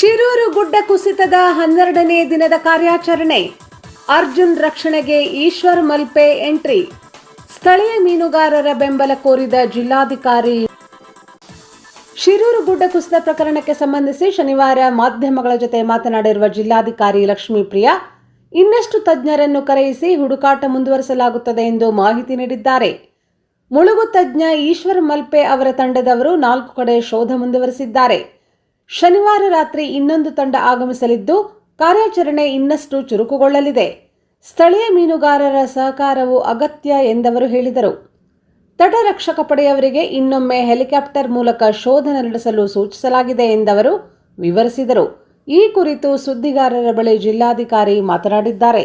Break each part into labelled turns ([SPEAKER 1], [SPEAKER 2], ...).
[SPEAKER 1] ಶಿರೂರು ಗುಡ್ಡ ಕುಸಿತದ ಹನ್ನೆರಡನೇ ದಿನದ ಕಾರ್ಯಾಚರಣೆ. ಅರ್ಜುನ್ ರಕ್ಷಣೆಗೆ ಈಶ್ವರ್ ಮಲ್ಪೆ ಎಂಟ್ರಿ. ಸ್ಥಳೀಯ ಮೀನುಗಾರರ ಬೆಂಬಲ ಕೋರಿದ ಜಿಲ್ಲಾಧಿಕಾರಿ. ಶಿರೂರು ಗುಡ್ಡ ಕುಸಿತ ಪ್ರಕರಣಕ್ಕೆ ಸಂಬಂಧಿಸಿ ಶನಿವಾರ ಮಾಧ್ಯಮಗಳ ಜೊತೆ ಮಾತನಾಡಿರುವ ಜಿಲ್ಲಾಧಿಕಾರಿ ಲಕ್ಷ್ಮೀಪ್ರಿಯಾ ಇನ್ನಷ್ಟು ತಜ್ಞರನ್ನು ಕರೆಯಿಸಿ ಹುಡುಕಾಟ ಮುಂದುವರಿಸಲಾಗುತ್ತದೆ ಎಂದು ಮಾಹಿತಿ ನೀಡಿದ್ದಾರೆ. ಮುಳುಗು ತಜ್ಞ ಈಶ್ವರ್ ಮಲ್ಪೆ ಅವರ ತಂಡದವರು ನಾಲ್ಕು ಕಡೆ ಶೋಧ ಮುಂದುವರೆಸಿದ್ದಾರೆ. ಶನಿವಾರ ರಾತ್ರಿ ಇನ್ನೊಂದು ತಂಡ ಆಗಮಿಸಲಿದ್ದು, ಕಾರ್ಯಾಚರಣೆ ಇನ್ನಷ್ಟು ಚುರುಕುಗೊಳ್ಳಲಿದೆ. ಸ್ಥಳೀಯ ಮೀನುಗಾರರ ಸಹಕಾರವು ಅಗತ್ಯ ಎಂದವರು ಹೇಳಿದರು. ತಟರಕ್ಷಕ ಪಡೆಯವರಿಗೆ ಇನ್ನೊಮ್ಮೆ ಹೆಲಿಕಾಪ್ಟರ್ ಮೂಲಕ ಶೋಧನೆ ನಡೆಸಲು ಸೂಚಿಸಲಾಗಿದೆ ಎಂದವರು ವಿವರಿಸಿದರು. ಈ ಕುರಿತು ಸುದ್ದಿಗಾರರ ಬಳಿ ಜಿಲ್ಲಾಧಿಕಾರಿ ಮಾತನಾಡಿದ್ದಾರೆ.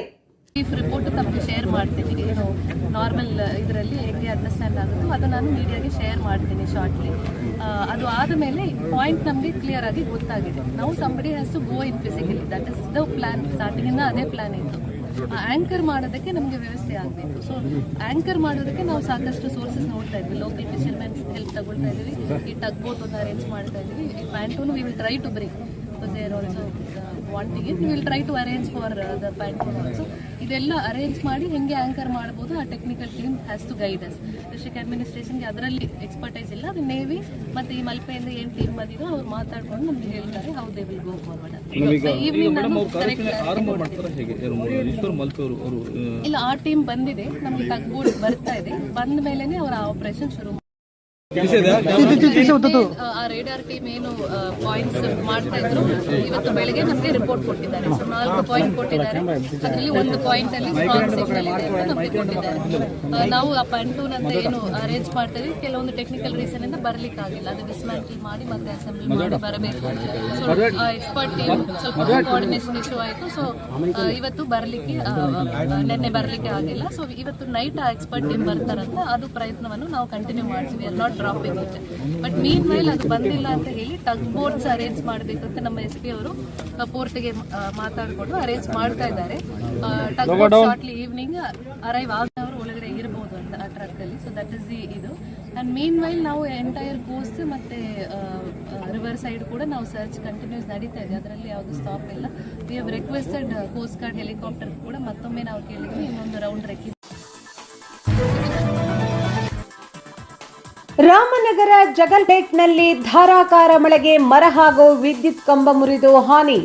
[SPEAKER 2] ನಾರ್ಮಲ್ ಇದರಲ್ಲಿ ಮಾಡ್ತೀನಿ ಶಾರ್ಟ್ಲಿ ಅದು ಆದಮೇಲೆ ಪಾಯಿಂಟ್ ನಮಗೆ ಕ್ಲಿಯರ್ ಆಗಿ ಗೊತ್ತಾಗಿದೆ. ನಾವು ಸಂಬಡಿ ಹೆಸರು go in physically that is the plan ಸ್ಟಾರ್ಟಿಂಗಿಂದ ಅದೇ ಪ್ಲಾನ್ ಇತ್ತು. ಆಂಕರ್ ಮಾಡೋದಕ್ಕೆ ನಮಗೆ ವ್ಯವಸ್ಥೆ ಆಗಬೇಕು. ಸೊ ಆಂಕರ್ ಮಾಡೋದಕ್ಕೆ ನಾವು ಸಾಕಷ್ಟು ಸೋರ್ಸಸ್ ನೋಡ್ತಾ ಇದ್ವಿ. ಲೋಕಲ್ ಫಿಶರ್ಮೆನ್ಸ್ ಹೆಲ್ಪ್ ತಗೊಳ್ತಾ ಇದ್ವಿ. ಈ ಟಗ್ ಬೋಟ್ ಒಂದು ಅರೇಂಜ್ ಮಾಡ್ತಾ ಇದ್ವಿ. ಈ pontoon we will try to break there also wanting it will try to arrange for the pontoon also ಇದೆಲ್ಲ ಅರೇಂಜ್ ಮಾಡಿ ಹೆಂಗೆ ಆಂಕರ್ ಮಾಡ್ಬೋದು ಆ technical team has to guide us district ಅಡ್ಮಿನಿಸ್ಟ್ರೇಷನ್ಗೆ ಅದರಲ್ಲಿ ಎಕ್ಸ್ಪರ್ಟೈಸ್ ಇಲ್ಲ. ಅದು ನೇವಿ ಮತ್ತು ಈ ಮಲ್ಪೆಯಿಂದ ಏನು ಟೀಮ್ ಬಂದಿದೋ ಅವ್ರು ಮಾತಾಡ್ಕೊಂಡು ನಮ್ಗೆ ಹೇಳ್ತಾರೆ how they will go forward ಇಲ್ಲ ಆ ಟೀಮ್ ಬಂದಿದೆ. ನಮಗೆ ತಗ್ಬೋದು ಬರ್ತಾ ಇದೆ. ಬಂದ ಮೇಲೆ ಅವರ ಆಪರೇಷನ್ ಶುರು ಆ- ಆ ರೇಡಾರ್ ಟೀಮ್ ಏನು ಪಾಯಿಂಟ್ಸ್ ಮಾಡ್ತಾ ಇದ್ರು. ಇವತ್ತು ಬೆಳಗ್ಗೆ ನಮಗೆ ರಿಪೋರ್ಟ್ ಕೊಟ್ಟಿದ್ದಾರೆ. ಸೊ ನಾಲ್ಕು ಪಾಯಿಂಟ್ ಕೊಟ್ಟಿದ್ದಾರೆ. ಅದರಲ್ಲಿ ಒಂದು ಪಾಯಿಂಟ್ ಅಲ್ಲಿ ಸ್ಟ್ರಾಂಗ್ ಸಿಗ್ನಲ್ ಇದೆ ಅಂತ ನಮಗೆ ಕೊಟ್ಟಿದ್ದಾರೆ ನಾವು ಆ ಪಂಟೂನ್ ಅಂತ ಏನು ಅರೇಂಜ್ ಮಾಡ್ತಾ ಇದ್ವಿ ಕೆಲವೊಂದು ಟೆಕ್ನಿಕಲ್ ರೀಸನ್ ಇಂದ ಬರ್ಲಿಕ್ಕೆ ಆಗಿಲ್ಲ ಅದು ಡಿಸ್ಮ್ಯಾಂಟಲ್ ಮಾಡಿ ಮತ್ತೆ ಅಸೆಂಬ್ಲಿ ಮಾಡಿ ಬರಬೇಕು. ಸೊ ಎಕ್ಸ್ಪರ್ಟ್ ಟೀಮ್ ಸ್ವಲ್ಪ ಕೋಆರ್ಡಿನೇಷನ್ ಇಶ್ಯೂ ಆಯಿತು. ಸೊ ಇವತ್ತು ಬರ್ಲಿಕ್ಕೆ ನಿನ್ನೆ ಬರ್ಲಿಕ್ಕೆ ಆಗಿಲ್ಲ. ಸೊ ಇವತ್ತು ನೈಟ್ ಆ ಎಕ್ಸ್ಪರ್ಟ್ ಟೀಮ್ ಬರ್ತಾರಂತ ಅದು ಪ್ರಯತ್ನವನ್ನು ನಾವು ಕಂಟಿನ್ಯೂ ಮಾಡ್ತೀವಿ. ನಾಟ್ ಡ್ರಾಪಿಂಗ್ ಇದೆ ಬಟ್ ಮೀನ್ ವೈಲ್ ಅದು ಬಂದಿಲ್ಲ ಅಂತ ಹೇಳಿ ಟಗ್ ಬೋಟ್ಸ್ ಅರೇಂಜ್ ಮಾಡಬೇಕು ಅಂತ ನಮ್ಮ ಎಸ್ ಪಿ ಅವರು ಪೋರ್ಟ್ಗೆ ಮಾತಾಡಿಕೊಂಡು ಅರೇಂಜ್ ಮಾಡ್ತಾ ಇದ್ದಾರೆ. Tug boat shortly evening arrive ಆದವರು ಒಳಗಡೆ ಇರಬಹುದು ಅಂತ ಆ ಟ್ರಕ್ ಅಲ್ಲಿ. ಸೊ ದಟ್ ಇಸ್ ದಿ ಇದು. ಅಂಡ್ ಮೀನ್ ವೈಲ್ ನಾವು ಎಂಟೈರ್ ಕೋಸ್ಟ್ ಮತ್ತೆ ರಿವರ್ ಸೈಡ್ ಕೂಡ ನಾವು ಸರ್ಚ್ ಕಂಟಿನ್ಯೂಸ್ ನಡೀತಾ ಇದೆ. ಅದರಲ್ಲಿ ಯಾವುದು ಸ್ಟಾಪ್ ಇಲ್ಲ. We have requested coast guard helicopter ಕೂಡ ಮತ್ತೊಮ್ಮೆ ನಾವು ಕೇಳಿದ್ವಿ. ಇನ್ನೊಂದು ರೌಂಡ್ ರೆಕ್ಕಿ
[SPEAKER 1] ರಾಮನಗರ ಜಗಲ್ಪೇಟ್ನಲ್ಲಿ ಧಾರಾಕಾರ ಮಳೆಗೆ ಮರ ಹಾಗೂ ವಿದ್ಯುತ್ ಕಂಬ ಮುರಿದು ಹಾನಿ.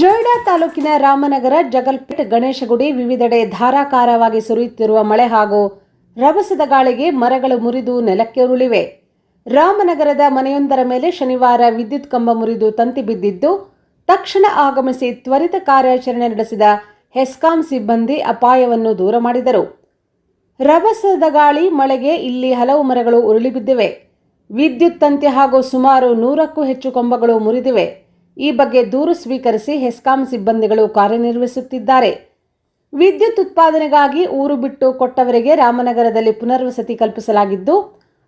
[SPEAKER 1] ಜೊಯ್ಡಾ ತಾಲೂಕಿನ ರಾಮನಗರ ಜಗಲ್ಪೇಟ್ ಗಣೇಶಗುಡಿ ವಿವಿಧೆಡೆ ಧಾರಾಕಾರವಾಗಿ ಸುರಿಯುತ್ತಿರುವ ಮಳೆ ಹಾಗೂ ರಭಸದ ಗಾಳಿಗೆ ಮರಗಳು ಮುರಿದು ನೆಲಕ್ಕೆ ಉರುಳಿವೆ. ರಾಮನಗರದ ಮನೆಯೊಂದರ ಮೇಲೆ ಶನಿವಾರ ವಿದ್ಯುತ್ ಕಂಬ ಮುರಿದು ತಂತಿ ಬಿದ್ದಿದ್ದು, ತಕ್ಷಣ ಆಗಮಿಸಿ ತ್ವರಿತ ಕಾರ್ಯಾಚರಣೆ ನಡೆಸಿದ ಹೆಸ್ಕಾಂ ಸಿಬ್ಬಂದಿ ಅಪಾಯವನ್ನು ದೂರ ಮಾಡಿದರು. ರಭಸದ ಗಾಳಿ ಮಳೆಗೆ ಇಲ್ಲಿ ಹಲವು ಮರಗಳು ಉರುಳಿ ಬಿದ್ದಿವೆ. ವಿದ್ಯುತ್ ತಂತಿ ಹಾಗೂ ಸುಮಾರು ನೂರಕ್ಕೂ ಹೆಚ್ಚು ಕೊಂಬಗಳು ಮುರಿದಿವೆ. ಈ ಬಗ್ಗೆ ದೂರು ಸ್ವೀಕರಿಸಿ ಹೆಸ್ಕಾಂ ಸಿಬ್ಬಂದಿಗಳು ಕಾರ್ಯನಿರ್ವಹಿಸುತ್ತಿದ್ದಾರೆ. ವಿದ್ಯುತ್ ಉತ್ಪಾದನೆಗಾಗಿ ಊರು ಬಿಟ್ಟು ಕೊಟ್ಟವರಿಗೆ ರಾಮನಗರದಲ್ಲಿ ಪುನರ್ವಸತಿ ಕಲ್ಪಿಸಲಾಗಿದ್ದು,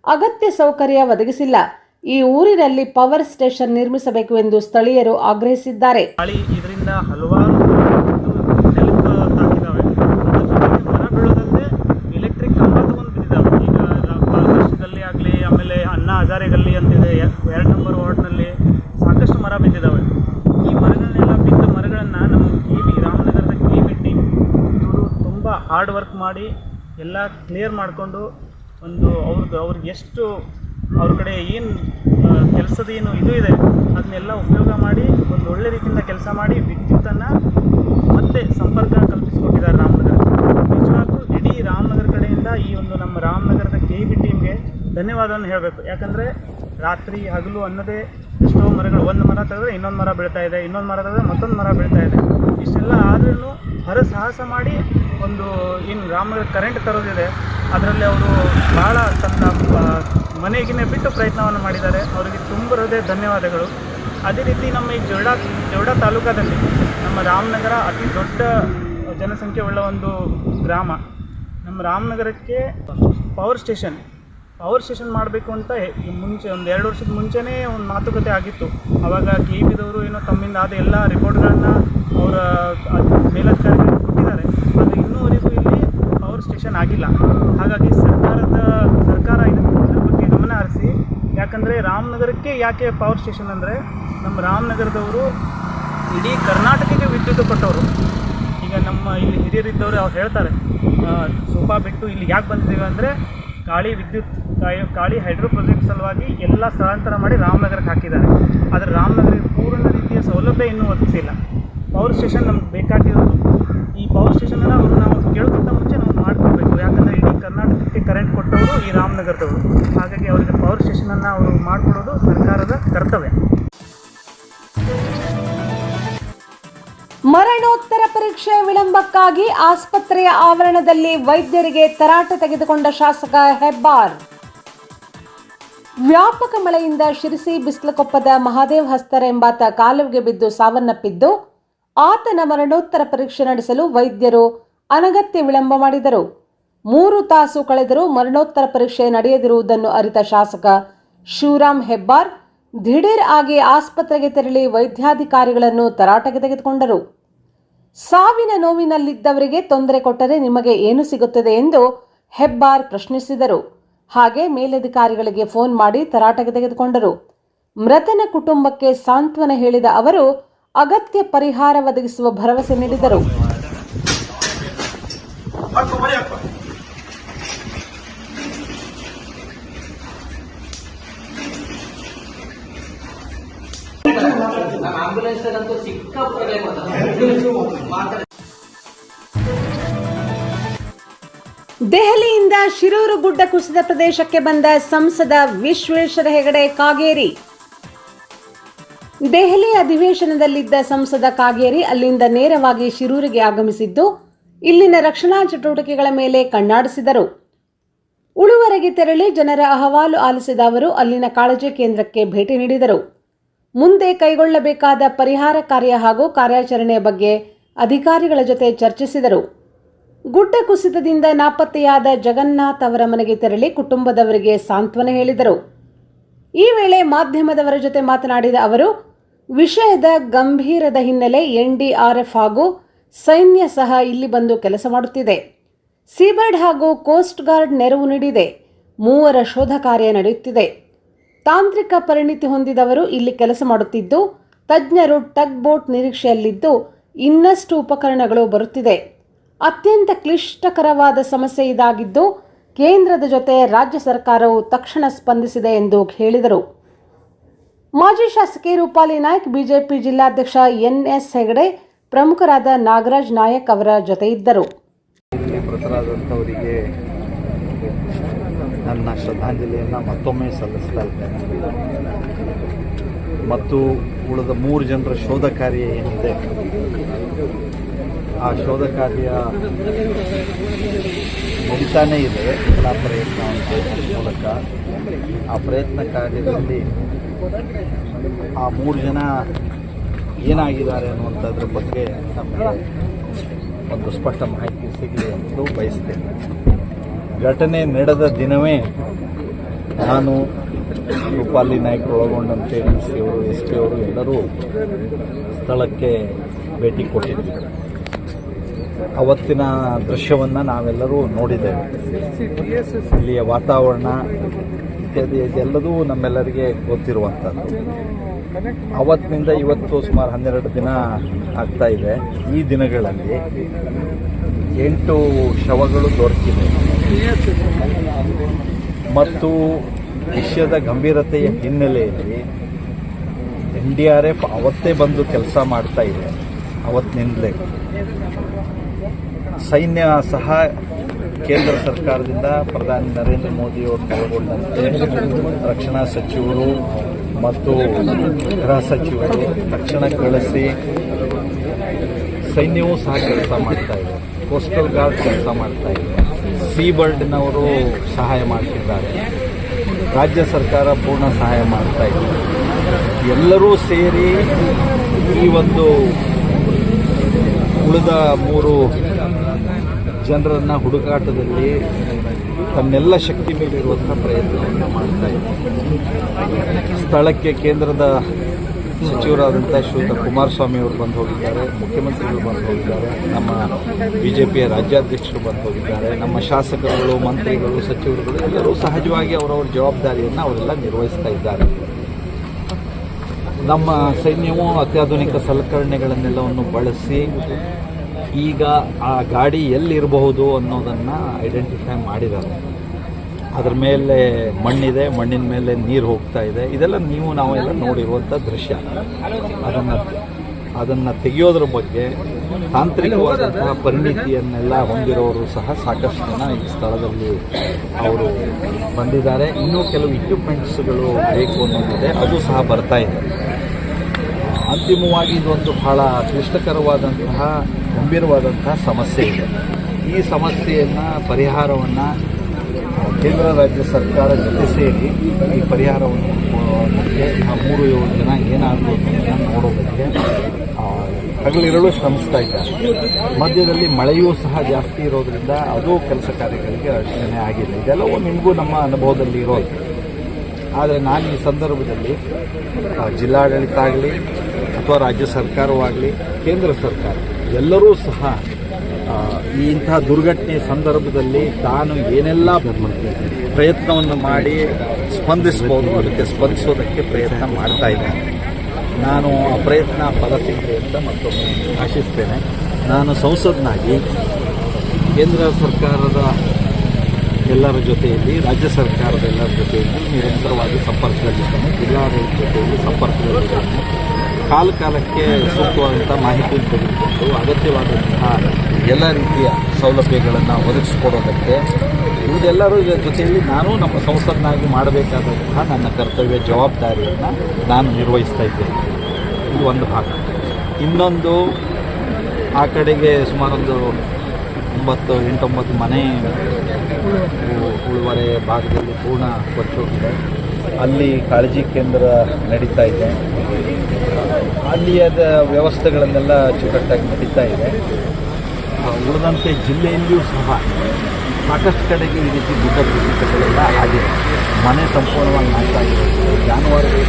[SPEAKER 1] ಅಗತ್ಯ ಸೌಕರ್ಯ ಒದಗಿಸಿಲ್ಲ. ಈ ಊರಿನಲ್ಲಿ ಪವರ್ ಸ್ಟೇಷನ್ ನಿರ್ಮಿಸಬೇಕು ಎಂದು ಸ್ಥಳೀಯರು ಆಗ್ರಹಿಸಿದ್ದಾರೆ
[SPEAKER 3] ಗಾಳಿ ಇದರಿಂದ ಹಲವಾರು ನೆಲಕ್ಕೆ ತಾಕಿದಾವೆ ಅದ್ರ ಜೊತೆಗೆ ಮರ ಬೀಳೋದಲ್ಲದೆ ಎಲೆಕ್ಟ್ರಿಕ್ ಕಂಬ ತಗೊಂಡು ಬಿದ್ದಿದ್ದಾವೆ ಈಗ ಮಹಾರಾಷ್ಟ್ರದಲ್ಲಿ ಆಗಲಿ ಆಮೇಲೆ ಅಣ್ಣಾ ಹಜಾರೆಗಲ್ಲಿ ಅಂತಿದೆ ಎ- ಎರಡು ನಂಬರ್ ವಾರ್ಡ್ನಲ್ಲಿ ಸಾಕಷ್ಟು ಮರ ಬಿದ್ದಿದ್ದಾವೆ ಈ ಮರಗಳನ್ನೆಲ್ಲ ಬಿದ್ದ ಮರಗಳನ್ನು ನಮ್ಮ ಕೆ ವಿ ರಾಮನಗರದ ಕೆ ವಿ ಟೀಮ್ ಇವರು ತುಂಬ ಹಾರ್ಡ್ ವರ್ಕ್ ಮಾಡಿ ಎಲ್ಲ ಕ್ಲಿಯರ್ ಮಾಡಿಕೊಂಡು ಒಂದು ಅವ್ರದ್ದು ಅವ್ರಿಗೆ ಎಷ್ಟು ಅವ್ರ ಕಡೆ ಏನು ಕೆಲಸದ ಏನು ಇದು ಇದೆ, ಅದನ್ನೆಲ್ಲ ಉಪಯೋಗ ಮಾಡಿ, ಒಂದು ಒಳ್ಳೆ ರೀತಿಯಿಂದ ಕೆಲಸ ಮಾಡಿ ವಿದ್ಯುತ್ತನ್ನು ಮತ್ತೆ ಸಂಪರ್ಕ ಕಲ್ಪಿಸಿಕೊಟ್ಟಿದ್ದಾರೆ ರಾಮನಗರ. ನಿಜವಾಗ್ಲೂ ಇಡೀ ರಾಮನಗರ ಕಡೆಯಿಂದ ಈ ಒಂದು ನಮ್ಮ ರಾಮನಗರದ ಕೆ ಬಿ ಟೀಮ್ಗೆ ಧನ್ಯವಾದವನ್ನು ಹೇಳಬೇಕು. ಯಾಕಂದರೆ ರಾತ್ರಿ ಹಗಲು ಅನ್ನೋದೇ ಎಷ್ಟೋ ಮರಗಳು, ಒಂದು ಮರ ತೆಗೆದ್ರೆ ಇನ್ನೊಂದು ಮರ ಬೀಳ್ತಾ ಇದೆ, ಇನ್ನೊಂದು ಮರ ತೆಗೆದ್ರೆ ಮತ್ತೊಂದು ಮರ ಬೀಳ್ತಾ ಇದೆ. ಇಷ್ಟೆಲ್ಲ ಆದ್ರೂ ಹೊರ ಸಾಹಸ ಮಾಡಿ ಒಂದು ಏನು ರಾಮನಗರ ಕರೆಂಟ್ ತರೋದಿದೆ, ಅದರಲ್ಲಿ ಅವರು ಭಾಳ ತನ್ನ ಮನೆಗಿನ ಬಿಟ್ಟು ಪ್ರಯತ್ನವನ್ನು ಮಾಡಿದ್ದಾರೆ. ಅವರಿಗೆ ತುಂಬ ಹೃದಯ ಧನ್ಯವಾದಗಳು. ಅದೇ ರೀತಿ ನಮ್ಮ ಈ ಜೋಡ ಜೋಡ ತಾಲೂಕಾದಲ್ಲಿ ನಮ್ಮ ರಾಮನಗರ ಅತಿ ದೊಡ್ಡ ಜನಸಂಖ್ಯೆ ಉಳ್ಳ ಒಂದು ಗ್ರಾಮ. ನಮ್ಮ ರಾಮನಗರಕ್ಕೆ ಪವರ್ ಸ್ಟೇಷನ್ ಪವರ್ ಸ್ಟೇಷನ್ ಮಾಡಬೇಕು ಅಂತ ಮುಂಚೆ ಒಂದು ಎರಡು ವರ್ಷದ ಮುಂಚೆನೇ ಒಂದು ಮಾತುಕತೆ ಆಗಿತ್ತು. ಅವಾಗ ಕೆ ಪಿದವರು ಏನೋ ತಮ್ಮಿಂದ ಆದ ಎಲ್ಲ ರಿಪೋರ್ಟ್ಗಳನ್ನು ಅವರ ಮೇಲಧಿಕಾರಿಗಳು ಕೊಟ್ಟಿದ್ದಾರೆ. ಆದರೆ ಇನ್ನೂವರೆಗೂ ಇಲ್ಲಿ ಪವರ್ ಸ್ಟೇಷನ್ ಆಗಿಲ್ಲ. ಹಾಗಾಗಿ ಸರ್ಕಾರದ, ಸರ್ಕಾರ ಇದ್ರ ಬಗ್ಗೆ ಗಮನ ಹರಿಸಿ, ಯಾಕಂದರೆ ರಾಮನಗರಕ್ಕೆ ಯಾಕೆ ಪವರ್ ಸ್ಟೇಷನ್ ಅಂದರೆ ನಮ್ಮ ರಾಮನಗರದವರು ಇಡೀ ಕರ್ನಾಟಕಕ್ಕೆ ವಿದ್ಯುತ್ ಕೊಟ್ಟವರು. ಈಗ ನಮ್ಮ ಇಲ್ಲಿ ಹಿರಿಯರಿದ್ದವರು ಅವ್ರು ಹೇಳ್ತಾರೆ ಸೋಫಾ ಬಿಟ್ಟು ಇಲ್ಲಿ ಯಾಕೆ ಬಂದಿದ್ದೀವಿ ಅಂದರೆ ಕಾಳಿ ವಿದ್ಯುತ್ ಕಾಳಿ ಹೈಡ್ರೋ ಪ್ರಾಜೆಕ್ಟ್ ಸಲುವಾಗಿ ಎಲ್ಲ ಸ್ಥಳಾಂತರ ಮಾಡಿ ರಾಮನಗರಕ್ಕೆ ಹಾಕಿದ್ದಾರೆ. ಆದರೆ ರಾಮನಗರಕ್ಕೆ ಪೂರ್ಣ ರೀತಿಯ ಸೌಲಭ್ಯ ಇನ್ನೂ ಒದಗಿಸಿಲ್ಲ. ಪವರ್ ಸ್ಟೇಷನ್ ನಮ್ಗೆ ಬೇಕಾಗಿರೋದು. ಈ ಪವರ್ ಸ್ಟೇಷನನ್ನು ಅವರು ನಾವು ಕೇಳೋಕ್ಕಿಂತ ಮುಂಚೆ ನಾವು ಮಾಡ್ಕೊಳ್ಬೇಕು ಯಾಕಂದರೆ ಇಡೀ ಕರ್ನಾಟಕಕ್ಕೆ ಕರೆಂಟ್ ಕೊಟ್ಟವರು ಈ ರಾಮನಗರದವರು. ಹಾಗಾಗಿ ಅವರಿಗೆ ಪವರ್ ಸ್ಟೇಷನನ್ನು ಅವರು ಮಾಡಿಕೊಡೋದು ಸರ್ಕಾರದ ಕರ್ತವ್ಯ.
[SPEAKER 1] ಮರಣೋತ್ತರ ಪರೀಕ್ಷೆ ವಿಳಂಬಕ್ಕಾಗಿ ಆಸ್ಪತ್ರೆಯ ಆವರಣದಲ್ಲಿ ವೈದ್ಯರಿಗೆ ತರಾಟೆ ತೆಗೆದುಕೊಂಡ ಶಾಸಕ ಹೆಬ್ಬಾರ್. ವ್ಯಾಪಕ ಮಳೆಯಿಂದ ಶಿರಸಿ ಬಿಸ್ಲಕೊಪ್ಪದ ಮಹಾದೇವ್ ಹಸ್ತರ ಎಂಬಾತ ಕಾಲುವೆಗೆ ಬಿದ್ದು ಸಾವನ್ನಪ್ಪಿದ್ದು, ಆತನ ಮರಣೋತ್ತರ ಪರೀಕ್ಷೆ ನಡೆಸಲು ವೈದ್ಯರು ಅನಗತ್ಯ ವಿಳಂಬ ಮಾಡಿದರು. ಮೂರು ತಾಸು ಕಳೆದರೂ ಮರಣೋತ್ತರ ಪರೀಕ್ಷೆ ನಡೆಯದಿರುವುದನ್ನು ಅರಿತ ಶಾಸಕ ಶಿವರಾಮ್ ಹೆಬ್ಬಾರ್ ದಿಢೀರ್ ಆಗಿ ಆಸ್ಪತ್ರೆಗೆ ತೆರಳಿ ವೈದ್ಯಾಧಿಕಾರಿಗಳನ್ನು ತರಾಟೆಗೆ ತೆಗೆದುಕೊಂಡರು. ಸಾವಿನ ನೋವಿನಲ್ಲಿದ್ದವರಿಗೆ ತೊಂದರೆ ಕೊಟ್ಟರೆ ನಿಮಗೆ ಏನು ಸಿಗುತ್ತದೆ ಎಂದು ಹೆಬ್ಬಾರ್ ಪ್ರಶ್ನಿಸಿದರು. ಹಾಗೆ ಮೇಲಧಿಕಾರಿಗಳಿಗೆ ಫೋನ್ ಮಾಡಿ ತರಾಟೆಗೆ ತೆಗೆದುಕೊಂಡರು. ಮೃತನ ಕುಟುಂಬಕ್ಕೆ ಸಾಂತ್ವನ ಹೇಳಿದ ಅವರು, ಅಗತ್ಯ ಪರಿಹಾರ ಒದಗಿಸುವ ಭರವಸೆ ನೀಡಿದರು. ದೆಹಲಿಯಿಂದ ಶಿರೂರು ಗುಡ್ಡ ಕುಸಿದ ಪ್ರದೇಶಕ್ಕೆ ಬಂದ ಸಂಸದ ವಿಶ್ವೇಶ್ವರ ಹೆಗಡೆ ಕಾಗೇರಿ. ದೆಹಲಿ ಅಧಿವೇಶನದಲ್ಲಿದ್ದ ಸಂಸದ ಕಾಗೇರಿ ಅಲ್ಲಿಂದ ನೇರವಾಗಿ ಶಿರೂರಿಗೆ ಆಗಮಿಸಿದ್ದು, ಇಲ್ಲಿನ ರಕ್ಷಣಾ ಚಟುವಟಿಕೆಗಳ ಮೇಲೆ ಕಣ್ಣಾಡಿಸಿದರು. ಉಳುವರೆಗೆ ತೆರಳಿ ಜನರ ಅಹವಾಲು ಆಲಿಸಿದ ಅವರು ಅಲ್ಲಿನ ಕಾಳಜಿ ಕೇಂದ್ರಕ್ಕೆ ಭೇಟಿ ನೀಡಿದರು. ಮುಂದೆ ಕೈಗೊಳ್ಳಬೇಕಾದ ಪರಿಹಾರ ಕಾರ್ಯ ಹಾಗೂ ಕಾರ್ಯಾಚರಣೆಯ ಬಗ್ಗೆ ಅಧಿಕಾರಿಗಳ ಜೊತೆ ಚರ್ಚಿಸಿದರು. ಗುಡ್ಡ ಕುಸಿತದಿಂದ ನಾಪತ್ತೆಯಾದ ಜಗನ್ನಾಥ್ ಅವರ ಮನೆಗೆ ತೆರಳಿ ಕುಟುಂಬದವರಿಗೆ ಸಾಂತ್ವನ ಹೇಳಿದರು. ಈ ವೇಳೆ ಮಾಧ್ಯಮದವರ ಜೊತೆ ಮಾತನಾಡಿದ ಅವರು, ವಿಷಯದ ಗಂಭೀರದ ಹಿನ್ನೆಲೆ ಎನ್ಡಿಆರ್ಎಫ್ ಹಾಗೂ ಸೈನ್ಯ ಸಹ ಇಲ್ಲಿ ಬಂದು ಕೆಲಸ ಮಾಡುತ್ತಿದೆ. ಸೀಬರ್ಡ್ ಹಾಗೂ ಕೋಸ್ಟ್ ಗಾರ್ಡ್ ನೆರವು ನೀಡಿದೆ. ಮೂವರ ಶೋಧ ಕಾರ್ಯ ನಡೆಯುತ್ತಿದೆ. ತಾಂತ್ರಿಕ ಪರಿಣಿತಿ ಹೊಂದಿದವರು ಇಲ್ಲಿ ಕೆಲಸ ಮಾಡುತ್ತಿದ್ದು, ತಜ್ಞರು ಟಗ್ ಬೋಟ್ ನಿರೀಕ್ಷೆಯಲ್ಲಿದ್ದು ಇನ್ನಷ್ಟು ಉಪಕರಣಗಳು ಬರುತ್ತಿದೆ. ಅತ್ಯಂತ ಕ್ಲಿಷ್ಟಕರವಾದ ಸಮಸ್ಯೆ ಇದಾಗಿದ್ದು, ಕೇಂದ್ರದ ಜೊತೆ ರಾಜ್ಯ ಸರ್ಕಾರವು ತಕ್ಷಣ ಸ್ಪಂದಿಸಿದೆ ಎಂದು ಹೇಳಿದರು. ಮಾಜಿ ಶಾಸಕಿ ರೂಪಾಲಿ ನಾಯ್ಕ್, ಬಿಜೆಪಿ ಜಿಲ್ಲಾಧ್ಯಕ್ಷ ಎನ್ಎಸ್ ಹೆಗಡೆ, ಪ್ರಮುಖರಾದ ನಾಗರಾಜ್ ನಾಯಕ್ ಅವರ ಜೊತೆ ಇದ್ದರು.
[SPEAKER 4] ನನ್ನ ಶ್ರದ್ಧಾಂಜಲಿಯನ್ನು ಮತ್ತೊಮ್ಮೆ ಸಲ್ಲಿಸ್ತಾ ಇದ್ದೇನೆ. ಮತ್ತು ಉಳಿದ ಮೂರು ಜನರ ಶೋಧ ಕಾರ್ಯ ಏನಿದೆ? ಆ ಶೋಧ ಕಾರ್ಯ ನಡೀತಾನೇ ಇದೆ. ಎಲ್ಲ ಪ್ರಯತ್ನ ಮೂಲಕ ಆ ಪ್ರಯತ್ನ ಕಾರ್ಯದಲ್ಲಿ ಆ ಮೂರು ಜನ ಏನಾಗಿದ್ದಾರೆ ಅನ್ನುವಂಥದ್ರ ಬಗ್ಗೆ ನಮಗೆ ಒಂದು ಸ್ಪಷ್ಟ ಮಾಹಿತಿ ಸಿಗಲಿ ಎಂದು ಬಯಸ್ತೇನೆ. ಘಟನೆ ನಡೆದ ದಿನವೇ ನಾನು ರೂಪಾಲಿ ನಾಯ್ಕರು ಒಳಗೊಂಡಂತೆ ಡಿ ಸಿ ಅವರು, ಎಸ್ ಪಿ ಅವರು ಎಲ್ಲರೂ ಸ್ಥಳಕ್ಕೆ ಭೇಟಿ ಕೊಟ್ಟಿದ್ದರು ಅವತ್ತಿನ ದೃಶ್ಯವನ್ನು ನಾವೆಲ್ಲರೂ ನೋಡಿದ್ದೇವೆ. ಇಲ್ಲಿಯ ವಾತಾವರಣ ಇತ್ಯಾದಿ ಇದೆಲ್ಲದೂ ನಮ್ಮೆಲ್ಲರಿಗೆ ಗೊತ್ತಿರುವಂಥದ್ದು ಅವತ್ತಿನಿಂದ ಇವತ್ತು ಸುಮಾರು ಹನ್ನೆರಡು ದಿನ ಆಗ್ತಾ ಇದೆ. ಈ ದಿನಗಳಲ್ಲಿ ಎಂಟು ಶವಗಳು ದೊರಕಿದೆ ಮತ್ತು ವಿಷಯದ ಗಂಭೀರತೆಯ ಹಿನ್ನೆಲೆಯಲ್ಲಿ ಎನ್ ಡಿ ಆರ್ ಎಫ್ ಅವತ್ತೇ ಬಂದು ಕೆಲಸ ಮಾಡ್ತಾ ಇದೆ, ಅವತ್ತಿನಿಂದಲೇ. ಸೈನ್ಯ ಸಹ ಕೇಂದ್ರ ಸರ್ಕಾರದಿಂದ ಪ್ರಧಾನಿ ನರೇಂದ್ರ ಮೋದಿಯವರು ಕೈಗೊಂಡಂತೆ ರಕ್ಷಣಾ ಸಚಿವರು ಮತ್ತು ಗೃಹ ಸಚಿವರು ತಕ್ಷಣ ಕಳಿಸಿ ಸೈನ್ಯವೂ ಸಹ ಕೆಲಸ ಮಾಡ್ತಾ ಇದೆ. ಕೋಸ್ಟಲ್ ಗಾರ್ಡ್ ಕೆಲಸ ಮಾಡ್ತಾ ಇದೆ. ಸಿ ಬರ್ಡ್ನವರು ಸಹಾಯ ಮಾಡ್ತಿದ್ದಾರೆ. ರಾಜ್ಯ ಸರ್ಕಾರ ಪೂರ್ಣ ಸಹಾಯ ಮಾಡ್ತಾ ಇದೆ. ಎಲ್ಲರೂ ಸೇರಿ ಈ ಒಂದು ಉಳಿದ ಮೂರು ಜನರನ್ನು ಹುಡುಕಾಟದಲ್ಲಿ ತನ್ನೆಲ್ಲ ಶಕ್ತಿ ಮೇಲಿರುವಂಥ ಪ್ರಯತ್ನವನ್ನು ಮಾಡ್ತಾ ಇದೆ. ಸ್ಥಳಕ್ಕೆ ಕೇಂದ್ರದ ಸಚಿವರಾದಂಥ ಶ್ರೀಯುತ ಕುಮಾರಸ್ವಾಮಿ ಅವರು ಬಂದು ಹೋಗಿದ್ದಾರೆ, ಮುಖ್ಯಮಂತ್ರಿಗಳು ಬಂದು ಹೋಗಿದ್ದಾರೆ, ನಮ್ಮ ಬಿ ಜೆ ಪಿಯ ರಾಜ್ಯಾಧ್ಯಕ್ಷರು ಬಂದು ಹೋಗಿದ್ದಾರೆ, ನಮ್ಮ ಶಾಸಕರುಗಳು, ಮಂತ್ರಿಗಳು, ಸಚಿವರುಗಳು ಎಲ್ಲರೂ ಸಹಜವಾಗಿ ಅವರವ್ರ ಜವಾಬ್ದಾರಿಯನ್ನು ಅವರೆಲ್ಲ ನಿರ್ವಹಿಸ್ತಾ ಇದ್ದಾರೆ. ನಮ್ಮ ಸೈನ್ಯವು ಅತ್ಯಾಧುನಿಕ ಸಲಕರಣೆಗಳನ್ನೆಲ್ಲವನ್ನು ಬಳಸಿ ಈಗ ಆ ಗಾಡಿ ಎಲ್ಲಿರಬಹುದು ಅನ್ನೋದನ್ನು ಐಡೆಂಟಿಫೈ ಮಾಡಿದ್ದಾರೆ. ಅದ್ರ ಮೇಲೆ ಮಣ್ಣಿದೆ, ಮಣ್ಣಿನ ಮೇಲೆ ನೀರು ಹೋಗ್ತಾ ಇದೆ. ಇದೆಲ್ಲ ನೀವು ನಾವೆಲ್ಲ ನೋಡಿರುವಂಥ ದೃಶ್ಯ. ಅದನ್ನು ಅದನ್ನು ತೆಗೆಯೋದ್ರ ಬಗ್ಗೆ ತಾಂತ್ರಿಕವಾದಂತಹ ಪರಿಣಿತಿಯನ್ನೆಲ್ಲ ಹೊಂದಿರೋರು ಸಹ ಸಾಕಷ್ಟು ಜನ ಈ ಸ್ಥಳದಲ್ಲಿ ಅವರು ಬಂದಿದ್ದಾರೆ. ಇನ್ನೂ ಕೆಲವು ಇಕ್ವಿಪ್ಮೆಂಟ್ಸ್ಗಳು ಬೇಕು ಅನ್ನೋದಿದೆ. ಅದು ಸಹ ಬರ್ತಾ ಇದೆ. ಅಂತಿಮವಾಗಿ ಇದೊಂದು ಬಹಳ ಕ್ಲಿಷ್ಟಕರವಾದಂತಹ, ಗಂಭೀರವಾದಂತಹ ಸಮಸ್ಯೆ ಇದೆ. ಈ ಸಮಸ್ಯೆಯನ್ನು, ಪರಿಹಾರವನ್ನು ಕೇಂದ್ರ ರಾಜ್ಯ ಸರ್ಕಾರ ಜೊತೆ ಸೇರಿ ಈ ಪರಿಹಾರವನ್ನು ಆ ಮೂರು ಏಳು ಜನ ಏನಾಗಬೇಕು ನೋಡೋದಕ್ಕೆ ಹಗಲಿರಲು ಶ್ರಮಿಸ್ತಾ ಇದ್ದಾರೆ. ಮಧ್ಯದಲ್ಲಿ ಮಳೆಯೂ ಸಹ ಜಾಸ್ತಿ ಇರೋದ್ರಿಂದ ಅದು ಕೆಲಸ ಕಾರ್ಯಗಳಿಗೆ ಅಡಚಣೆ ಆಗಿದೆ. ಇದೆಲ್ಲವೂ ನಿಮಗೂ ನಮ್ಮ ಅನುಭವದಲ್ಲಿ ಇರೋದು. ಆದರೆ ನಾನು ಈ ಸಂದರ್ಭದಲ್ಲಿ ಜಿಲ್ಲಾಡಳಿತ ಆಗಲಿ, ಅಥವಾ ರಾಜ್ಯ ಸರ್ಕಾರವಾಗಲಿ, ಕೇಂದ್ರ ಸರ್ಕಾರ, ಎಲ್ಲರೂ ಸಹ ಈ ಇಂತಹ ದುರ್ಘಟನೆ ಸಂದರ್ಭದಲ್ಲಿ ತಾನು ಏನೆಲ್ಲ ಪ್ರಯತ್ನವನ್ನು ಮಾಡಿ ಸ್ಪಂದಿಸಬಹುದು ಅದಕ್ಕೆ ಸ್ಪಂದಿಸೋದಕ್ಕೆ ಪ್ರಯತ್ನ ಮಾಡ್ತಾ ಇದ್ದೇನೆ. ನಾನು ಆ ಪ್ರಯತ್ನ ಫಲ ಸಿಗಲಿ ಅಂತ ಮತ್ತೊಮ್ಮೆ ಆಶಿಸ್ತೇನೆ. ನಾನು ಸಂಸದನಾಗಿ ಕೇಂದ್ರ ಸರ್ಕಾರದ ಎಲ್ಲರ ಜೊತೆಯಲ್ಲಿ, ರಾಜ್ಯ ಸರ್ಕಾರದ ಎಲ್ಲರ ಜೊತೆಯಲ್ಲಿ ನಿರಂತರವಾಗಿ ಸಂಪರ್ಕದಲ್ಲಿದ್ದೇನೆ. ಜಿಲ್ಲಾಡಳಿತ ಜೊತೆಯಲ್ಲಿ ಸಂಪರ್ಕದಲ್ಲಿದ್ದೇನೆ. ಕಾಲ ಕಾಲಕ್ಕೆ ಸೂಕ್ತವಾದಂಥ ಮಾಹಿತಿ ತೆಗೆದುಕೊಂಡು ಅಗತ್ಯವಾದಂತಹ ಎಲ್ಲ ರೀತಿಯ ಸೌಲಭ್ಯಗಳನ್ನು ಒದಗಿಸಿಕೊಡೋದಕ್ಕೆ ಇವರೆಲ್ಲರೂ ಜೊತೆಯಲ್ಲಿ ನಾನು ನಮ್ಮ ಸಂಸದನಾಗಿ ಮಾಡಬೇಕಾದಂತಹ ನನ್ನ ಕರ್ತವ್ಯ ಜವಾಬ್ದಾರಿಯನ್ನು ನಾನು ನಿರ್ವಹಿಸ್ತಾ ಇದ್ದೇನೆ. ಇದು ಒಂದು ಭಾಗ. ಇನ್ನೊಂದು ಆ ಕಡೆಗೆ ಸುಮಾರೊಂದು ಒಂಬತ್ತು, ಎಂಟೊಂಬತ್ತು ಮನೆ ಉಳುವರೆ ಭಾಗದಲ್ಲಿ ಪೂರ್ಣ ಕೊಟ್ಟು ಅಲ್ಲಿ ಕಾಳಜಿ ಕೇಂದ್ರ ನಡೀತಾ ಇದೆ. ಅಲ್ಲಿಯದ ವ್ಯವಸ್ಥೆಗಳನ್ನೆಲ್ಲ ಅಚ್ಚುಕಟ್ಟಾಗಿ ನಡೀತಾ ಇದೆ. ಉಳಿದಂತೆ ಜಿಲ್ಲೆಯಲ್ಲಿಯೂ ಸಹ ಸಾಕಷ್ಟು ಕಡೆಗೆ ಈ ರೀತಿ ಗುಡ್ಡ ಕುಸಿತಗಳೆಲ್ಲ ಆಗಿದೆ. ಮನೆ ಸಂಪೂರ್ಣವಾಗಿ ನಾಶ ಆಗಿರೋದು, ಜಾನುವಾರುಗಳು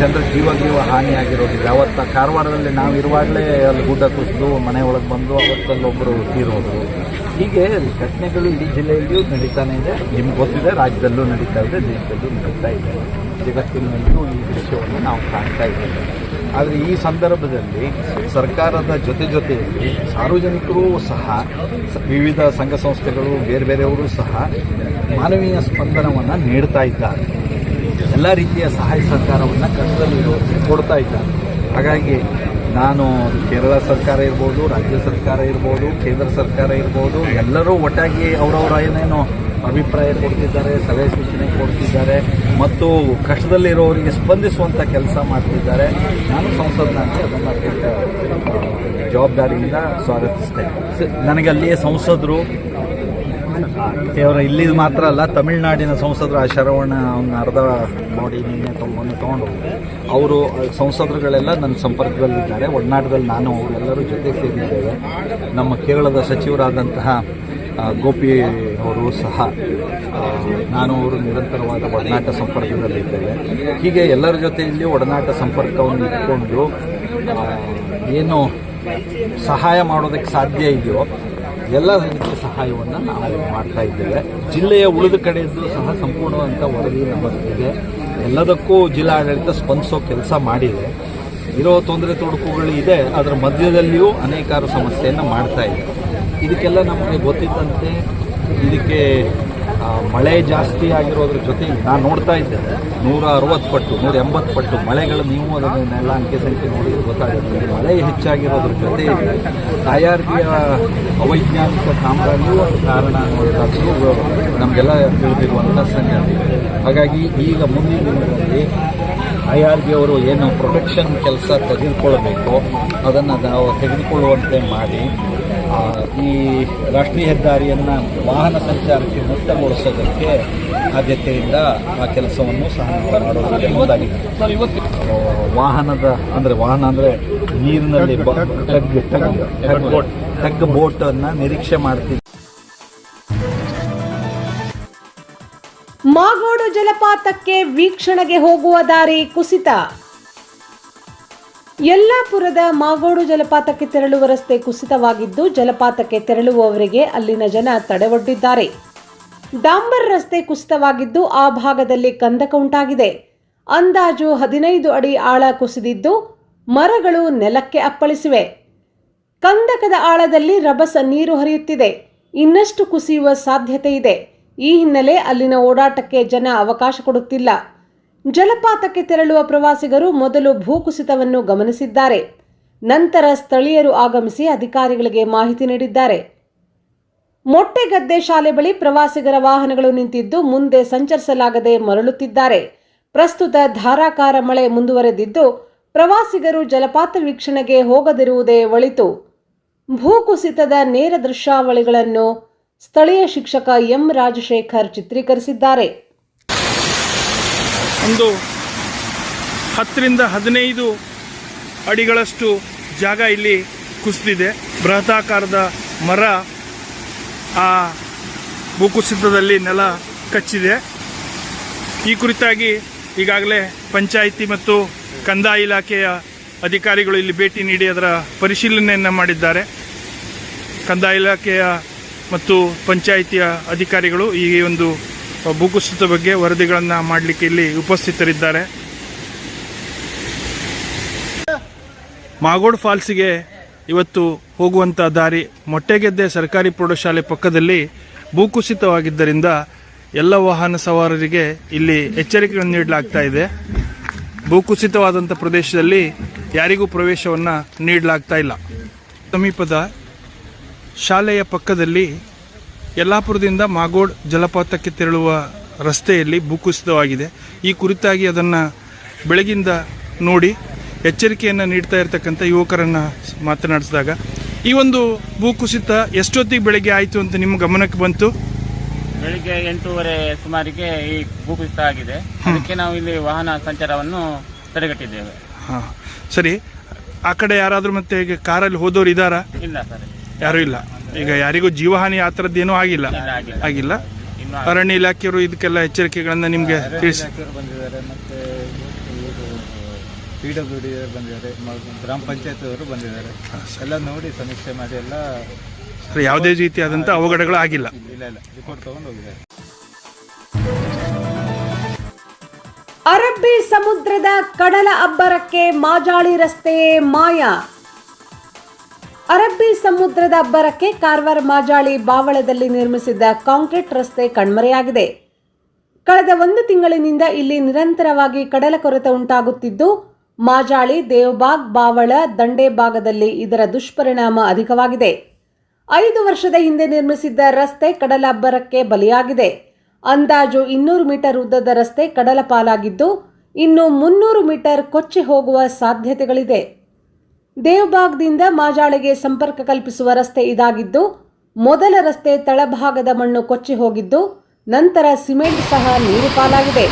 [SPEAKER 4] ಜನರ ಜೀವ ಜೀವ ಹಾನಿಯಾಗಿರೋದು ಯಾವತ್ತ ಕಾರವಾರದಲ್ಲಿ ನಾವು ಇರುವಾಗಲೇ ಅಲ್ಲಿ ಗುಡ್ಡ ಕುಸಿದು, ಮನೆ ಒಳಗೆ ಬಂದು ಅವತ್ತಲ್ಲೊಬ್ಬರು ತೀರೋದು. ಹೀಗೆ ಘಟನೆಗಳು ಇಡೀ ಜಿಲ್ಲೆಯಲ್ಲಿಯೂ ನಡೀತಾನೆ ಇದೆ. ನಿಮ್ಗೆ ಗೊತ್ತಿದೆ, ರಾಜ್ಯದಲ್ಲೂ ನಡೀತಾ ಇದೆ, ದೇಶದಲ್ಲೂ ನಡೀತಾ ಇದೆ. ಜಗತ್ತಿನಲ್ಲಿಯೂ ಈ ದೃಶ್ಯವನ್ನು ನಾವು ಕಾಣ್ತಾ ಇದ್ದೇವೆ. ಆದರೆ ಈ ಸಂದರ್ಭದಲ್ಲಿ ಸರ್ಕಾರದ ಜೊತೆ ಜೊತೆಯಲ್ಲಿ ಸಾರ್ವಜನಿಕರು ಸಹ, ವಿವಿಧ ಸಂಘ ಸಂಸ್ಥೆಗಳು, ಬೇರೆ ಬೇರೆಯವರು ಸಹ ಮಾನವೀಯ ಸ್ಪಂದನವನ್ನು ನೀಡ್ತಾ ಇದ್ದಾರೆ. ಎಲ್ಲ ರೀತಿಯ ಸಹಾಯ ಸಹಕಾರವನ್ನು ಕಷ್ಟದಲ್ಲಿ ಕೊಡ್ತಾ ಇದ್ದಾರೆ. ಹಾಗಾಗಿ ನಾನು ಕೇರಳ ಸರ್ಕಾರ ಇರ್ಬೋದು, ರಾಜ್ಯ ಸರ್ಕಾರ ಇರ್ಬೋದು, ಕೇಂದ್ರ ಸರ್ಕಾರ ಇರ್ಬೋದು, ಎಲ್ಲರೂ ಒಟ್ಟಾಗಿ ಅವರವರ ಏನೇನೋ ಅಭಿಪ್ರಾಯ ಕೊಡ್ತಿದ್ದಾರೆ, ಸಲಹೆ ಸೂಚನೆ ಕೊಡ್ತಿದ್ದಾರೆ. ಮತ್ತು ಕಷ್ಟದಲ್ಲಿರೋರಿಗೆ ಸ್ಪಂದಿಸುವಂಥ ಕೆಲಸ ಮಾಡ್ತಿದ್ದಾರೆ. ನಾನು ಸಂಸದನಾಗಿ ಅದನ್ನು ಜವಾಬ್ದಾರಿಯಿಂದ ಸ್ವಾಗತಿಸ್ತೇನೆ. ನನಗೆ ಅಲ್ಲಿಯೇ ಸಂಸದರು, ಕೇವಲ ಇಲ್ಲಿ ಮಾತ್ರ ಅಲ್ಲ, ತಮಿಳುನಾಡಿನ ಸಂಸದರು ಆ ಶರವಣ ಅವನ್ನ ಅರ್ಧ ನೋಡಿ ನಿನ್ನೆ ತೊಗೊಂಡು ತೊಗೊಂಡು ಅವರು, ಸಂಸದರುಗಳೆಲ್ಲ ನನ್ನ ಸಂಪರ್ಕದಲ್ಲಿದ್ದಾರೆ. ಒಡನಾಟದಲ್ಲಿ ನಾನು ಅವರೆಲ್ಲರೂ ಜೊತೆ ಸೇರಿದ್ದೇವೆ. ನಮ್ಮ ಕೇರಳದ ಸಚಿವರಾದಂತಹ ಗೋಪಿ ಅವರು ಸಹ ನಾನು ಅವರು ನಿರಂತರವಾದ ಒಡನಾಟ ಸಂಪರ್ಕದಲ್ಲಿದ್ದೇವೆ ಹೀಗೆ ಎಲ್ಲರ ಜೊತೆಯಲ್ಲಿ ಒಡನಾಟ ಸಂಪರ್ಕವನ್ನು ಇಟ್ಕೊಂಡು ಏನು ಸಹಾಯ ಮಾಡೋದಕ್ಕೆ ಸಾಧ್ಯ ಇದೆಯೋ, ಎಲ್ಲ ರೀತಿಯ ಸಹಾಯವನ್ನು ನಾವು ಮಾಡ್ತಾ ಇದ್ದೇವೆ. ಜಿಲ್ಲೆಯ ಉಳಿದ ಕಡೆಯದ್ದು ಸಹ ಸಂಪೂರ್ಣವಂತ ವರದಿ ನಮ್ಮಲ್ಲಿದೆ ಎಲ್ಲದಕ್ಕೂ ಜಿಲ್ಲಾಡಳಿತ ಸ್ಪಂದಿಸೋ ಕೆಲಸ ಮಾಡಿದೆ. ಇರೋ ತೊಂದರೆ ತೊಡಕುಗಳು ಇದೆ ಅದರ ಮಧ್ಯದಲ್ಲಿಯೂ ಅನೇಕಾರು ಸಮಸ್ಯೆಯನ್ನು ಮಾಡ್ತಾ ಇದೆ. ಇದಕ್ಕೆಲ್ಲ ನಮಗೆ ಗೊತ್ತಿದ್ದಂತೆ ಇದಕ್ಕೆ ಮಳೆ ಜಾಸ್ತಿ ಆಗಿರೋದ್ರ ಜೊತೆ ನಾನು ನೋಡ್ತಾ ಇದ್ದೆ. ನೂರ ಅರವತ್ತು ಪಟ್ಟು, ನೂರ ಎಂಬತ್ತು ಪಟ್ಟು ಮಳೆಗಳು ನೀವು ಅದನ್ನೆಲ್ಲ ಅಂಕೆ ಸಂಖ್ಯೆ ನೋಡಿದ್ರೆ ಗೊತ್ತಾಗುತ್ತೆ. ಮಳೆ ಹೆಚ್ಚಾಗಿರೋದ್ರ ಜೊತೆ ತಯಾರಿಕೆಯ ಅವೈಜ್ಞಾನಿಕ ಕಾಮಗಾರಿಯೂ ಒಂದು ಕಾರಣ ಅನ್ನುವಂಥದ್ದು ನಮಗೆಲ್ಲ ತಿಳಿದಿರುವಂಥ ಸಂಗತಿ. ಹಾಗಾಗಿ ಈಗ ಮುಂದಿನ ದಿನಗಳಲ್ಲಿ ಐ ಆರ್ ಬಿ ಅವರು ಏನು ಪ್ರೊಟೆಕ್ಷನ್ ಕೆಲಸ ತೆಗೆದುಕೊಳ್ಬೇಕು ಅದನ್ನು ನಾವು ತೆಗೆದುಕೊಳ್ಳುವಂತೆ ಮಾಡಿ ಈ ರಾಷ್ಟ್ರೀಯ ಹೆದ್ದಾರಿಯನ್ನು ವಾಹನ ಸಂಚಾರಕ್ಕೆ ಮುಕ್ತಗೊಳಿಸೋದಕ್ಕೆ ಆದ್ಯತೆಯಿಂದ ಆ ಕೆಲಸವನ್ನು ಸಹ ಮಾಡೋದಕ್ಕೆ ಮುಂದಾಗಿದೆ. ವಾಹನದ ಅಂದರೆ ವಾಹನ ಅಂದರೆ ನೀರಿನಲ್ಲಿ ಟಗ್ ಟಗ್ ಟಗ್ ಬೋಟನ್ನು ನಿರೀಕ್ಷೆ ಮಾಡ್ತೀವಿ.
[SPEAKER 1] ಮಾಗೋಡು ಜಲಪಾತಕ್ಕೆ ವೀಕ್ಷಣೆಗೆ ಹೋಗುವ ದಾರಿ ಕುಸಿತ. ಯಲ್ಲಾಪುರದ ಮಾಗೋಡು ಜಲಪಾತಕ್ಕೆ ತೆರಳುವ ರಸ್ತೆ ಕುಸಿತವಾಗಿದ್ದು ಜಲಪಾತಕ್ಕೆ ತೆರಳುವವರಿಗೆ ಅಲ್ಲಿನ ಜನ ತಡೆವೊಡ್ಡಿದ್ದಾರೆ. ಡಾಂಬರ್ ರಸ್ತೆ ಕುಸಿತವಾಗಿದ್ದು ಆ ಭಾಗದಲ್ಲಿ ಕಂದಕ ಉಂಟಾಗಿದೆ. ಅಂದಾಜು ಹದಿನೈದು ಅಡಿ ಆಳ ಕುಸಿದಿದ್ದು ಮರಗಳು ನೆಲಕ್ಕೆ ಅಪ್ಪಳಿಸಿವೆ. ಕಂದಕದ ಆಳದಲ್ಲಿ ರಭಸ ನೀರು ಹರಿಯುತ್ತಿದೆ. ಇನ್ನಷ್ಟು ಕುಸಿಯುವ ಸಾಧ್ಯತೆ ಇದೆ. ಈ ಹಿನ್ನೆಲೆ ಅಲ್ಲಿನ ಓಡಾಟಕ್ಕೆ ಜನ ಅವಕಾಶ ಕೊಡುತ್ತಿಲ್ಲ. ಜಲಪಾತಕ್ಕೆ ತೆರಳುವ ಪ್ರವಾಸಿಗರು ಮೊದಲು ಭೂಕುಸಿತವನ್ನು ಗಮನಿಸಿದ್ದಾರೆ. ನಂತರ ಸ್ಥಳೀಯರು ಆಗಮಿಸಿ ಅಧಿಕಾರಿಗಳಿಗೆ ಮಾಹಿತಿ ನೀಡಿದ್ದಾರೆ. ಮೊಟ್ಟೆಗದ್ದೆ ಶಾಲೆ ಬಳಿ ಪ್ರವಾಸಿಗರ ವಾಹನಗಳು ನಿಂತಿದ್ದು, ಮುಂದೆ ಸಂಚರಿಸಲಾಗದೆ ಮರಳುತ್ತಿದ್ದಾರೆ. ಪ್ರಸ್ತುತ ಧಾರಾಕಾರ ಮಳೆ ಮುಂದುವರೆದಿದ್ದು, ಪ್ರವಾಸಿಗರು ಜಲಪಾತ ವೀಕ್ಷಣೆಗೆ ಹೋಗದಿರುವುದೇ ಒಳಿತು. ಭೂಕುಸಿತದ ನೇರ ದೃಶ್ಯಾವಳಿಗಳನ್ನು ಸ್ಥಳೀಯ ಶಿಕ್ಷಕ ಎಂ. ರಾಜಶೇಖರ್ ಚಿತ್ರೀಕರಿಸಿದ್ದಾರೆ.
[SPEAKER 5] ಒಂದು ಹತ್ತರಿಂದ ಹದಿನೈದು ಅಡಿಗಳಷ್ಟು ಜಾಗ ಇಲ್ಲಿ ಕುಸಿದಿದೆ. ಬೃಹತಾಕಾರದ ಮರ ಆ ಭೂಕುಸಿತದಲ್ಲಿ ನೆಲ ಕಚ್ಚಿದೆ. ಈ ಕುರಿತಾಗಿ ಈಗಾಗಲೇ ಪಂಚಾಯಿತಿ ಮತ್ತು ಕಂದಾಯ ಇಲಾಖೆಯ ಅಧಿಕಾರಿಗಳು ಇಲ್ಲಿ ಭೇಟಿ ನೀಡಿ ಅದರ ಪರಿಶೀಲನೆಯನ್ನು ಮಾಡಿದ್ದಾರೆ. ಕಂದಾಯ ಇಲಾಖೆಯ ಮತ್ತು ಪಂಚಾಯಿತಿಯ ಅಧಿಕಾರಿಗಳು ಈ ಒಂದು ಭೂಕುಸಿತ ಬಗ್ಗೆ ವರದಿಗಳನ್ನು ಮಾಡಲಿಕ್ಕೆ ಇಲ್ಲಿ ಉಪಸ್ಥಿತರಿದ್ದಾರೆ. ಮಾಗೋಡ್ ಫಾಲ್ಸಿಗೆ ಇವತ್ತು ಹೋಗುವಂಥ ದಾರಿ ಮೊಟ್ಟೆಗೆದ್ದೆ ಸರ್ಕಾರಿ ಪ್ರೌಢಶಾಲೆ ಪಕ್ಕದಲ್ಲಿ ಭೂಕುಸಿತವಾಗಿದ್ದರಿಂದ ಎಲ್ಲ ವಾಹನ ಸವಾರರಿಗೆ ಇಲ್ಲಿ ಎಚ್ಚರಿಕೆಗಳನ್ನು ನೀಡಲಾಗ್ತಾ ಇದೆ. ಭೂಕುಸಿತವಾದಂಥ ಪ್ರದೇಶದಲ್ಲಿ ಯಾರಿಗೂ ಪ್ರವೇಶವನ್ನು ನೀಡಲಾಗ್ತಾ ಇಲ್ಲ. ಸಮೀಪದ ಶಾಲೆಯ ಪಕ್ಕದಲ್ಲಿ ಯಲ್ಲಾಪುರದಿಂದ ಮಾಗೋಡ್ ಜಲಪಾತಕ್ಕೆ ತೆರಳುವ ರಸ್ತೆಯಲ್ಲಿ ಭೂಕುಸಿತವಾಗಿದೆ ಈ ಕುರಿತಾಗಿ ಅದನ್ನು ಬೆಳಗಿಂದ ನೋಡಿ ಎಚ್ಚರಿಕೆಯನ್ನು ನೀಡ್ತಾ ಇರತಕ್ಕಂಥ ಯುವಕರನ್ನು ಮಾತನಾಡಿಸಿದಾಗ ಈ ಒಂದು ಭೂಕುಸಿತ ಎಷ್ಟೊತ್ತಿಗೆ ಬೆಳಗ್ಗೆ ಆಯಿತು ಅಂತ ನಿಮ್ಮ ಗಮನಕ್ಕೆ ಬಂತು?
[SPEAKER 6] ಬೆಳಿಗ್ಗೆ ಎಂಟೂವರೆ ಸುಮಾರಿಗೆ ಈ ಭೂಕುಸಿತ ಆಗಿದೆ. ಅದಕ್ಕೆ ನಾವು ಇಲ್ಲಿ ವಾಹನ ಸಂಚಾರವನ್ನು ತಡೆಗಟ್ಟಿದ್ದೇವೆ.
[SPEAKER 5] ಹಾಂ ಸರಿ. ಆ ಕಡೆ ಯಾರಾದರೂ ಮತ್ತೆ ಈಗ ಕಾರಲ್ಲಿ ಹೋದವರು ಇದ್ದಾರಾ?
[SPEAKER 6] ಇಲ್ಲ ಸರ್.
[SPEAKER 5] ಯಾರೂ ಇಲ್ಲ. ಈಗ ಯಾರಿಗೂ ಜೀವಹಾನಿ ಆ ಥರದ್ದೇನೂ ಆಗಿಲ್ಲ.
[SPEAKER 6] ಆಗಿಲ್ಲ.
[SPEAKER 5] ಅರಣ್ಯ ಇಲಾಖೆಯವರು ಇದಕ್ಕೆಲ್ಲ ಎಚ್ಚರಿಕೆಗಳನ್ನ ನಿಮಗೆ ತಿಳಿಸಿ.
[SPEAKER 7] ಬಂದಿದ್ದಾರೆ ಮತ್ತೆ ಪಿ ಡಬ್ಲ್ಯೂ ಡಿ ಬಂದಿದ್ದಾರೆ ಗ್ರಾಮ ಪಂಚಾಯತ್ ಅವರು ಬಂದಿದ್ದಾರೆ. ಎಲ್ಲ ನೋಡಿ ಸಮೀಕ್ಷೆ ಮಾಡಿ ಎಲ್ಲ
[SPEAKER 5] ಯಾವುದೇ ರೀತಿಯಾದಂಥ ಅವಘಡಗಳು ಆಗಿಲ್ಲ.
[SPEAKER 7] ಇಲ್ಲ ಇಲ್ಲ ರಿಪೋರ್ಟ್ ತಗೊಂಡು ಹೋಗಿದ್ದಾರೆ
[SPEAKER 1] ಅರಬ್ಬಿ ಸಮುದ್ರದ ಕಡಲ ಅಬ್ಬರಕ್ಕೆ ಮಾಜಾಳಿ ರಸ್ತೆಯೇ ಮಾಯ. ಅರಬ್ಬಿ ಸಮುದ್ರದ ಅಬ್ಬರಕ್ಕೆ ಕಾರವಾರ ಮಾಜಾಳಿ ಬಾವಳದಲ್ಲಿ ನಿರ್ಮಿಸಿದ್ದ ಕಾಂಕ್ರೀಟ್ ರಸ್ತೆ ಕಣ್ಮರೆಯಾಗಿದೆ. ಕಳೆದ ಒಂದು ತಿಂಗಳಿನಿಂದ ಇಲ್ಲಿ ನಿರಂತರವಾಗಿ ಕಡಲ ಕೊರತೆ ಉಂಟಾಗುತ್ತಿದ್ದು, ಮಾಜಾಳಿ ದೇವಬಾಗ್ ಬಾವಳ ದಂಡೆ ಭಾಗದಲ್ಲಿ ಇದರ ದುಷ್ಪರಿಣಾಮ ಅಧಿಕವಾಗಿದೆ. ಐದು ವರ್ಷದ ಹಿಂದೆ ನಿರ್ಮಿಸಿದ್ದ ರಸ್ತೆ ಕಡಲ ಅಬ್ಬರಕ್ಕೆ ಬಲಿಯಾಗಿದೆ. ಅಂದಾಜು ಇನ್ನೂರು ಮೀಟರ್ ಉದ್ದದ ರಸ್ತೆ ಕಡಲ ಪಾಲಾಗಿದ್ದು, ಇನ್ನು ಮುನ್ನೂರು ಮೀಟರ್ ಕೊಚ್ಚಿ ಹೋಗುವ ಸಾಧ್ಯತೆಗಳಿದೆ. ದೇವಬಾಗ್ದಿಂದ ಮಾಜಾಳಿಗೆ ಸಂಪರ್ಕ ಕಲ್ಪಿಸುವ ರಸ್ತೆ ಇದಾಗಿದ್ದು, ಮೊದಲ ರಸ್ತೆ ತಳಭಾಗದ ಮಣ್ಣು ಕೊಚ್ಚಿ ಹೋಗಿದ್ದು, ನಂತರ ಸಿಮೆಂಟ್ ಸಹ ನೀರು ಪಾಲಾಗಿದೆ.